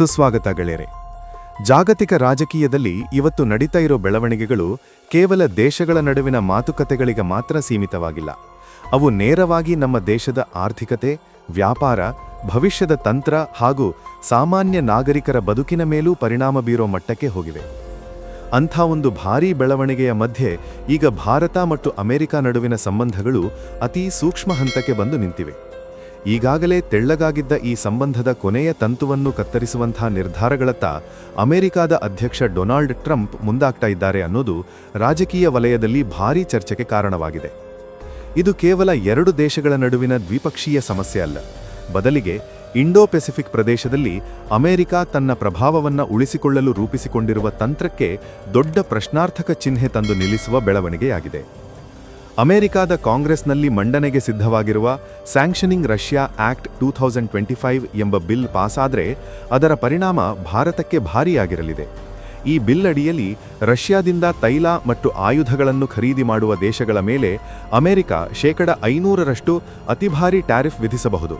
ಸುಸ್ವಾಗತ ಗೆಳೆಯರೆ. ಜಾಗತಿಕ ರಾಜಕೀಯದಲ್ಲಿ ಇವತ್ತು ನಡೀತಾ ಇರೋ ಬೆಳವಣಿಗೆಗಳು ಕೇವಲ ದೇಶಗಳ ನಡುವಿನ ಮಾತುಕತೆಗಳಿಗೆ ಮಾತ್ರ ಸೀಮಿತವಾಗಿಲ್ಲ. ಅವು ನೇರವಾಗಿ ನಮ್ಮ ದೇಶದ ಆರ್ಥಿಕತೆ, ವ್ಯಾಪಾರ, ಭವಿಷ್ಯದ ತಂತ್ರ ಹಾಗೂ ಸಾಮಾನ್ಯ ನಾಗರಿಕರ ಬದುಕಿನ ಮೇಲೂ ಪರಿಣಾಮ ಬೀರೋ ಮಟ್ಟಕ್ಕೆ ಹೋಗಿವೆ. ಅಂಥ ಒಂದು ಭಾರೀ ಬೆಳವಣಿಗೆಯ ಮಧ್ಯೆ ಈಗ ಭಾರತ ಮತ್ತು ಅಮೆರಿಕ ನಡುವಿನ ಸಂಬಂಧಗಳು ಅತೀ ಸೂಕ್ಷ್ಮ ಹಂತಕ್ಕೆ ಬಂದು ನಿಂತಿವೆ. ಈಗಾಗಲೇ ತೆಳ್ಳಗಾಗಿದ್ದ ಈ ಸಂಬಂಧದ ಕೊನೆಯ ತಂತುವನ್ನು ಕತ್ತರಿಸುವಂಥ ನಿರ್ಧಾರಗಳತ್ತ ಅಮೆರಿಕಾದ ಅಧ್ಯಕ್ಷ ಡೊನಾಲ್ಡ್ ಟ್ರಂಪ್ ಮುಂದಾಗ್ತಾ ಇದ್ದಾರೆ ಅನ್ನೋದು ರಾಜಕೀಯ ವಲಯದಲ್ಲಿ ಭಾರೀ ಚರ್ಚೆಗೆ ಕಾರಣವಾಗಿದೆ. ಇದು ಕೇವಲ ಎರಡು ದೇಶಗಳ ನಡುವಿನ ದ್ವಿಪಕ್ಷೀಯ ಸಮಸ್ಯೆ ಅಲ್ಲ. ಬದಲಿಗೆ ಇಂಡೋ ಪೆಸಿಫಿಕ್ ಪ್ರದೇಶದಲ್ಲಿ ಅಮೆರಿಕ ತನ್ನ ಪ್ರಭಾವವನ್ನು ಉಳಿಸಿಕೊಳ್ಳಲು ರೂಪಿಸಿಕೊಂಡಿರುವ ತಂತ್ರಕ್ಕೆ ದೊಡ್ಡ ಪ್ರಶ್ನಾರ್ಥಕ ಚಿಹ್ನೆ ತಂದು ನಿಲ್ಲಿಸುವ ಬೆಳವಣಿಗೆಯಾಗಿದೆ. ಅಮೆರಿಕಾದ ಕಾಂಗ್ರೆಸ್ನಲ್ಲಿ ಮಂಡನೆಗೆ ಸಿದ್ಧವಾಗಿರುವ sanctioning Russia act two thousand twenty five ಎಂಬ ಬಿಲ್ ಪಾಸಾದರೆ ಅದರ ಪರಿಣಾಮ ಭಾರತಕ್ಕೆ ಭಾರಿಯಾಗಿರಲಿದೆ. ಈ ಬಿಲ್ ಅಡಿಯಲ್ಲಿ ರಷ್ಯಾದಿಂದ ತೈಲ ಮತ್ತು ಆಯುಧಗಳನ್ನು ಖರೀದಿ ಮಾಡುವ ದೇಶಗಳ ಮೇಲೆ ಅಮೆರಿಕ ಶೇಕಡ ಐನೂರರಷ್ಟು ಅತಿಭಾರಿ ಟ್ಯಾರಿಫ್ ವಿಧಿಸಬಹುದು.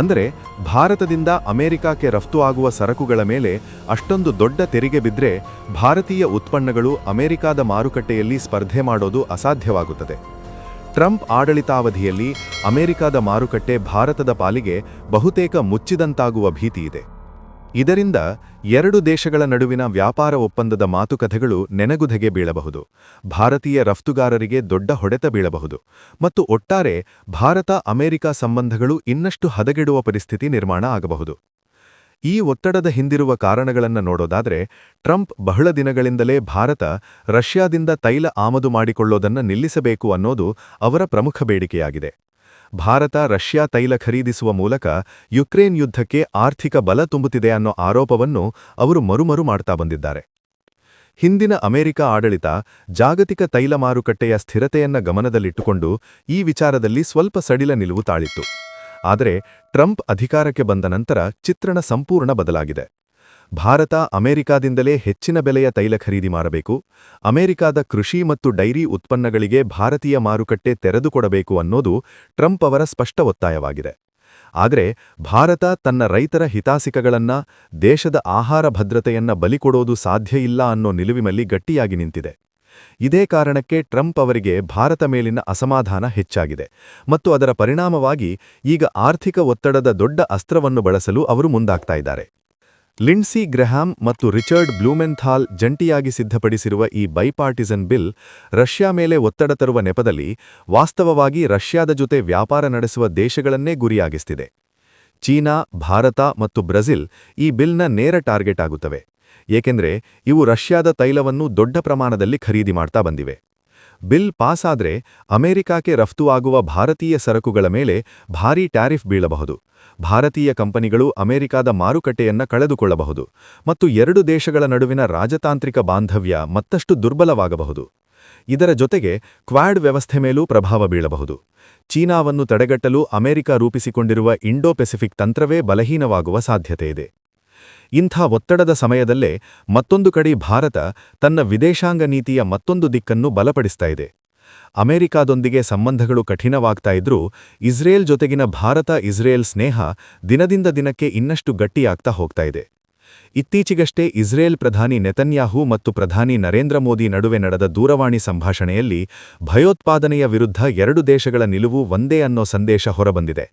ಅಂದರೆ ಭಾರತದಿಂದ ಅಮೆರಿಕಕ್ಕೆ ರಫ್ತು ಆಗುವ ಸರಕುಗಳ ಮೇಲೆ ಅಷ್ಟೊಂದು ದೊಡ್ಡ ತೆರಿಗೆ ಬಿದ್ದರೆ ಭಾರತೀಯ ಉತ್ಪನ್ನಗಳು ಅಮೆರಿಕಾದ ಮಾರುಕಟ್ಟೆಯಲ್ಲಿ ಸ್ಪರ್ಧೆ ಮಾಡೋದು ಅಸಾಧ್ಯವಾಗುತ್ತದೆ. ಟ್ರಂಪ್ ಆಡಳಿತಾವಧಿಯಲ್ಲಿ ಅಮೆರಿಕಾದ ಮಾರುಕಟ್ಟೆ ಭಾರತದ ಪಾಲಿಗೆ ಬಹುತೇಕ ಮುಚ್ಚಿದಂತಾಗುವ ಭೀತಿಯಿದೆ ಇದರಿಂದ ಎರಡು ದೇಶಗಳ ನಡುವಿನ ವ್ಯಾಪಾರ ಒಪ್ಪಂದದ ಮಾತುಕತೆಗಳು ನೆನಗುಧೆಗೆ ಬೀಳಬಹುದು. ಭಾರತೀಯ ರಫ್ತುಗಾರರಿಗೆ ದೊಡ್ಡ ಹೊಡೆತ ಬೀಳಬಹುದು. ಮತ್ತು ಒಟ್ಟಾರೆ ಭಾರತ ಅಮೆರಿಕ ಸಂಬಂಧಗಳು ಇನ್ನಷ್ಟು ಹದಗೆಡುವ ಪರಿಸ್ಥಿತಿ ನಿರ್ಮಾಣ ಆಗಬಹುದು. ಈ ಒತ್ತಡದ ಹಿಂದಿರುವ ಕಾರಣಗಳನ್ನು ನೋಡೋದಾದರೆ, ಟ್ರಂಪ್ ಬಹಳ ದಿನಗಳಿಂದಲೇ ಭಾರತ ರಷ್ಯಾದಿಂದ ತೈಲ ಆಮದು ಮಾಡಿಕೊಳ್ಳೋದನ್ನು ನಿಲ್ಲಿಸಬೇಕು ಅನ್ನೋದು ಅವರ ಪ್ರಮುಖ ಬೇಡಿಕೆಯಾಗಿದೆ. ಭಾರತ ರಷ್ಯಾ ತೈಲ ಖರೀದಿಸುವ ಮೂಲಕ ಯುಕ್ರೇನ್ ಯುದ್ಧಕ್ಕೆ ಆರ್ಥಿಕ ಬಲ ತುಂಬುತ್ತಿದೆ ಅನ್ನೋ ಆರೋಪವನ್ನು ಅವರು ಮರುಮರು ಮಾಡ್ತಾ ಬಂದಿದ್ದಾರೆ. ಹಿಂದಿನ ಅಮೆರಿಕ ಆಡಳಿತ ಜಾಗತಿಕ ತೈಲ ಮಾರುಕಟ್ಟೆಯ ಸ್ಥಿರತೆಯನ್ನ ಗಮನದಲ್ಲಿಟ್ಟುಕೊಂಡು ಈ ವಿಚಾರದಲ್ಲಿ ಸ್ವಲ್ಪ ಸಡಿಲ ನಿಲುವು ತಾಳಿತ್ತು. ಆದರೆ ಟ್ರಂಪ್ ಅಧಿಕಾರಕ್ಕೆ ಬಂದ ನಂತರ ಚಿತ್ರಣ ಸಂಪೂರ್ಣ ಬದಲಾಗಿದೆ. ಭಾರತ ಅಮೆರಿಕಾದಿಂದಲೇ ಹೆಚ್ಚಿನ ಬೆಲೆಯ ತೈಲ ಖರೀದಿ ಮಾಡಬೇಕು, ಅಮೆರಿಕಾದ ಕೃಷಿ ಮತ್ತು ಡೈರಿ ಉತ್ಪನ್ನಗಳಿಗೆ ಭಾರತೀಯ ಮಾರುಕಟ್ಟೆ ತೆರೆದುಕೊಡಬೇಕು ಅನ್ನೋದು ಟ್ರಂಪ್ ಅವರ ಸ್ಪಷ್ಟ ಒತ್ತಾಯವಾಗಿದೆ. ಆದರೆ ಭಾರತ ತನ್ನ ರೈತರ ಹಿತಾಸಿಕಗಳನ್ನ ದೇಶದ ಆಹಾರ ಭದ್ರತೆಯನ್ನ ಬಲಿಕೊಡೋದು ಸಾಧ್ಯ ಇಲ್ಲ ಅನ್ನೋ ನಿಲುವಿನಲ್ಲಿ ಗಟ್ಟಿಯಾಗಿ ನಿಂತಿದೆ. ಇದೇ ಕಾರಣಕ್ಕೆ ಟ್ರಂಪ್ ಅವರಿಗೆ ಭಾರತ ಮೇಲಿನ ಅಸಮಾಧಾನ ಹೆಚ್ಚಾಗಿದೆ ಮತ್ತು ಅದರ ಪರಿಣಾಮವಾಗಿ ಈಗ ಆರ್ಥಿಕ ಒತ್ತಡದ ದೊಡ್ಡ ಅಸ್ತ್ರವನ್ನು ಬಳಸಲು ಅವರು ಮುಂದಾಗ್ತಾ ಇದ್ದಾರೆ. ಲಿಂಡ್ಸಿ ಗ್ರಹಾಮ್ ಮತ್ತು ರಿಚರ್ಡ್ ಬ್ಲೂಮೆಂಥಾಲ್ ಜಂಟಿಯಾಗಿ ಸಿದ್ಧಪಡಿಸಿರುವ ಈ ಬೈಪಾರ್ಟಿಸನ್ ಬಿಲ್ ರಷ್ಯಾ ಮೇಲೆ ಒತ್ತಡ ತರುವ ನೆಪದಲ್ಲಿ ವಾಸ್ತವವಾಗಿ ರಷ್ಯಾದ ಜೊತೆ ವ್ಯಾಪಾರ ನಡೆಸುವ ದೇಶಗಳನ್ನೇ ಗುರಿಯಾಗಿಸ್ತಿದೆ. ಚೀನಾ, ಭಾರತ ಮತ್ತು ಬ್ರೆಜಿಲ್ ಈ ಬಿಲ್ನ ನೇರ ಟಾರ್ಗೆಟ್ ಆಗುತ್ತವೆ. ಏಕೆಂದರೆ ಇವು ರಷ್ಯಾದ ತೈಲವನ್ನು ದೊಡ್ಡ ಪ್ರಮಾಣದಲ್ಲಿ ಖರೀದಿ ಮಾಡ್ತಾ ಬಂದಿವೆ. ಬಿಲ್ ಪಾಸಾದ್ರೆ ಅಮೆರಿಕಾಕ್ಕೆ ರಫ್ತು ಆಗುವ ಭಾರತೀಯ ಸರಕುಗಳ ಮೇಲೆ ಭಾರೀ ಟ್ಯಾರಿಫ್ ಬೀಳಬಹುದು. ಭಾರತೀಯ ಕಂಪನಿಗಳು ಅಮೆರಿಕಾದ ಮಾರುಕಟ್ಟೆಯನ್ನ ಕಳೆದುಕೊಳ್ಳಬಹುದು ಮತ್ತು ಎರಡು ದೇಶಗಳ ನಡುವಿನ ರಾಜತಾಂತ್ರಿಕ ಬಾಂಧವ್ಯ ಮತ್ತಷ್ಟು ದುರ್ಬಲವಾಗಬಹುದು. ಇದರ ಜೊತೆಗೆ ಕ್ವಾಡ್ ವ್ಯವಸ್ಥೆ ಮೇಲೂ ಪ್ರಭಾವ ಬೀಳಬಹುದು. ಚೀನಾವನ್ನು ತಡೆಗಟ್ಟಲು ಅಮೆರಿಕ ರೂಪಿಸಿಕೊಂಡಿರುವ ಇಂಡೋ ಪೆಸಿಫಿಕ್ ತಂತ್ರವೇ ಬಲಹೀನವಾಗುವ ಸಾಧ್ಯತೆಯಿದೆ ಇಂಥ ಒತ್ತಡದ ಸಮಯದಲ್ಲೇ ಮತ್ತೊಂದು ಕಡೆ ಭಾರತ ತನ್ನ ವಿದೇಶಾಂಗ ನೀತಿಯ ಮತ್ತೊಂದು ದಿಕ್ಕನ್ನು ಬಲಪಡಿಸ್ತಾ ಇದೆ. ಅಮೆರಿಕಾದೊಂದಿಗೆ ಸಂಬಂಧಗಳು ಕಠಿಣವಾಗ್ತಾ ಇದ್ರೂ ಇಸ್ರೇಲ್ ಜೊತೆಗಿನ ಭಾರತ ಇಸ್ರೇಲ್ ಸ್ನೇಹ ದಿನದಿಂದ ದಿನಕ್ಕೆ ಇನ್ನಷ್ಟು ಗಟ್ಟಿಯಾಗ್ತಾ ಹೋಗ್ತಾ ಇದೆ. ಇತ್ತೀಚೆಗಷ್ಟೇ ಇಸ್ರೇಲ್ ಪ್ರಧಾನಿ ನೆತನ್ಯಾಹು ಮತ್ತು ಪ್ರಧಾನಿ ನರೇಂದ್ರ ಮೋದಿ ನಡುವೆ ನಡೆದ ದೂರವಾಣಿ ಸಂಭಾಷಣೆಯಲ್ಲಿ ಭಯೋತ್ಪಾದನೆಯ ವಿರುದ್ಧ ಎರಡು ದೇಶಗಳ ನಿಲುವು ಒಂದೇ ಅನ್ನೋ ಸಂದೇಶ ಹೊರಬಂದಿದೆ.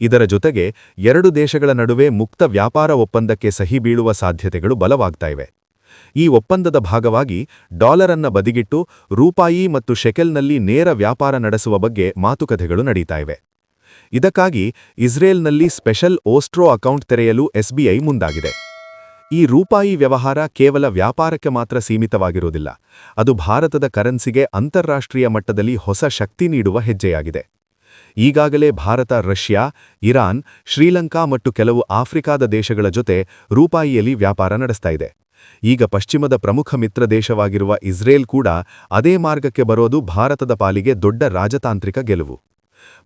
ಇದರ ಜೊತೆಗೆ ಎರಡು ದೇಶಗಳ ನಡುವೆ ಮುಕ್ತ ವ್ಯಾಪಾರ ಒಪ್ಪಂದಕ್ಕೆ ಸಹಿ ಬೀಳುವ ಸಾಧ್ಯತೆಗಳು ಬಲವಾಗ್ತಾಯಿವೆ ಈ ಒಪ್ಪಂದದ ಭಾಗವಾಗಿ ಡಾಲರ್ ಅನ್ನ ಬದಿಗಿಟ್ಟು ರೂಪಾಯಿ ಮತ್ತು ಶೆಕೆಲ್ನಲ್ಲಿ ನೇರ ವ್ಯಾಪಾರ ನಡೆಸುವ ಬಗ್ಗೆ ಮಾತುಕತೆಗಳು ನಡೀತಾ ಇವೆ. ಇದಕ್ಕಾಗಿ ಇಸ್ರೇಲ್ನಲ್ಲಿ ಸ್ಪೆಷಲ್ ಓಸ್ಟ್ರೋ ಅಕೌಂಟ್ ತೆರೆಯಲು ಎಸ್ಬಿಐ ಮುಂದಾಗಿದೆ. ಈ ರೂಪಾಯಿ ವ್ಯವಹಾರ ಕೇವಲ ವ್ಯಾಪಾರಕ್ಕೆ ಮಾತ್ರ ಸೀಮಿತವಾಗಿರುವುದಿಲ್ಲ, ಅದು ಭಾರತದ ಕರೆನ್ಸಿಗೆ ಅಂತಾರಾಷ್ಟ್ರೀಯ ಮಟ್ಟದಲ್ಲಿ ಹೊಸ ಶಕ್ತಿ ನೀಡುವ ಹೆಜ್ಜೆಯಾಗಿದೆ. ಈಗಾಗಲೇ ಭಾರತ, ರಷ್ಯಾ, ಇರಾನ್, ಶ್ರೀಲಂಕಾ ಮತ್ತು ಕೆಲವು ಆಫ್ರಿಕಾದ ದೇಶಗಳ ಜೊತೆ ರೂಪಾಯಿಯಲ್ಲಿ ವ್ಯಾಪಾರ ನಡೆಸ್ತಾ ಇದೆ. ಈಗ ಪಶ್ಚಿಮದ ಪ್ರಮುಖ ಮಿತ್ರ ದೇಶವಾಗಿರುವ ಇಸ್ರೇಲ್ ಕೂಡ ಅದೇ ಮಾರ್ಗಕ್ಕೆ ಬರೋದು ಭಾರತದ ಪಾಲಿಗೆ ದೊಡ್ಡ ರಾಜತಾಂತ್ರಿಕ ಗೆಲುವು.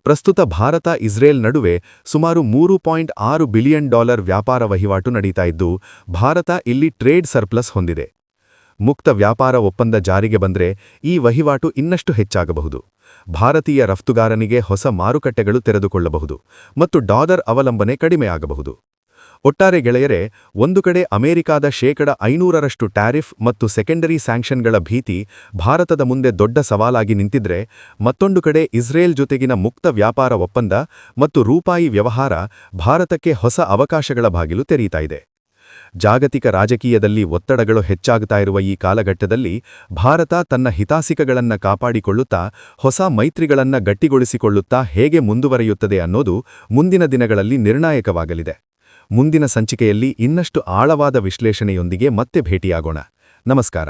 ಪ್ರಸ್ತುತ ಭಾರತ, ಇಸ್ರೇಲ್ ನಡುವೆ ಸುಮಾರು ಮೂರು ಪಾಯಿಂಟ್ ಆರು ಬಿಲಿಯನ್ ಡಾಲರ್ ವ್ಯಾಪಾರ ವಹಿವಾಟು ನಡೀತಾ ಇದ್ದು, ಭಾರತ ಇಲ್ಲಿ ಟ್ರೇಡ್ ಸರ್ಪ್ಲಸ್ ಹೊಂದಿದೆ. ಮುಕ್ತ ವ್ಯಾಪಾರ ಒಪ್ಪಂದ ಜಾರಿಗೆ ಬಂದರೆ ಈ ವಹಿವಾಟು ಇನ್ನಷ್ಟು ಹೆಚ್ಚಾಗಬಹುದು. ಭಾರತೀಯ ರಫ್ತುಗಾರನಿಗೆ ಹೊಸ ಮಾರುಕಟ್ಟೆಗಳು ತೆರೆದುಕೊಳ್ಳಬಹುದು ಮತ್ತು ಡಾಲರ್ ಅವಲಂಬನೆ ಕಡಿಮೆಯಾಗಬಹುದು. ಒಟ್ಟಾರೆ ಗೆಳೆಯರೆ, ಒಂದು ಕಡೆ ಅಮೆರಿಕಾದ ಶೇಕಡ ಐನೂರರಷ್ಟು ಟ್ಯಾರಿಫ್ ಮತ್ತು ಸೆಕೆಂಡರಿ ಸ್ಯಾಂಕ್ಷನ್ಗಳ ಭೀತಿ ಭಾರತದ ಮುಂದೆ ದೊಡ್ಡ ಸವಾಲಾಗಿ ನಿಂತಿದ್ರೆ, ಮತ್ತೊಂದು ಕಡೆ ಇಸ್ರೇಲ್ ಜೊತೆಗಿನ ಮುಕ್ತ ವ್ಯಾಪಾರ ಒಪ್ಪಂದ ಮತ್ತು ರೂಪಾಯಿ ವ್ಯವಹಾರ ಭಾರತಕ್ಕೆ ಹೊಸ ಅವಕಾಶಗಳ ಬಾಗಿಲು ತೆರೀತಾ ಜಾಗತಿಕ ರಾಜಕೀಯದಲ್ಲಿ ಒತ್ತಡಗಳು ಹೆಚ್ಚಾಗ್ತಾ ಇರುವ ಈ ಕಾಲಘಟ್ಟದಲ್ಲಿ ಭಾರತ ತನ್ನ ಹಿತಾಸಿಕಗಳನ್ನ ಕಾಪಾಡಿಕೊಳ್ಳುತ್ತಾ, ಹೊಸ ಮೈತ್ರಿಗಳನ್ನ ಗಟ್ಟಿಗೊಳಿಸಿಕೊಳ್ಳುತ್ತಾ ಹೇಗೆ ಮುಂದುವರಿಯುತ್ತದೆ ಅನ್ನೋದು ಮುಂದಿನ ದಿನಗಳಲ್ಲಿ ನಿರ್ಣಾಯಕವಾಗಲಿದೆ. ಮುಂದಿನ ಸಂಚಿಕೆಯಲ್ಲಿ ಇನ್ನಷ್ಟು ಆಳವಾದ ವಿಶ್ಲೇಷಣೆಯೊಂದಿಗೆ ಮತ್ತೆ ಭೇಟಿಯಾಗೋಣ. ನಮಸ್ಕಾರ.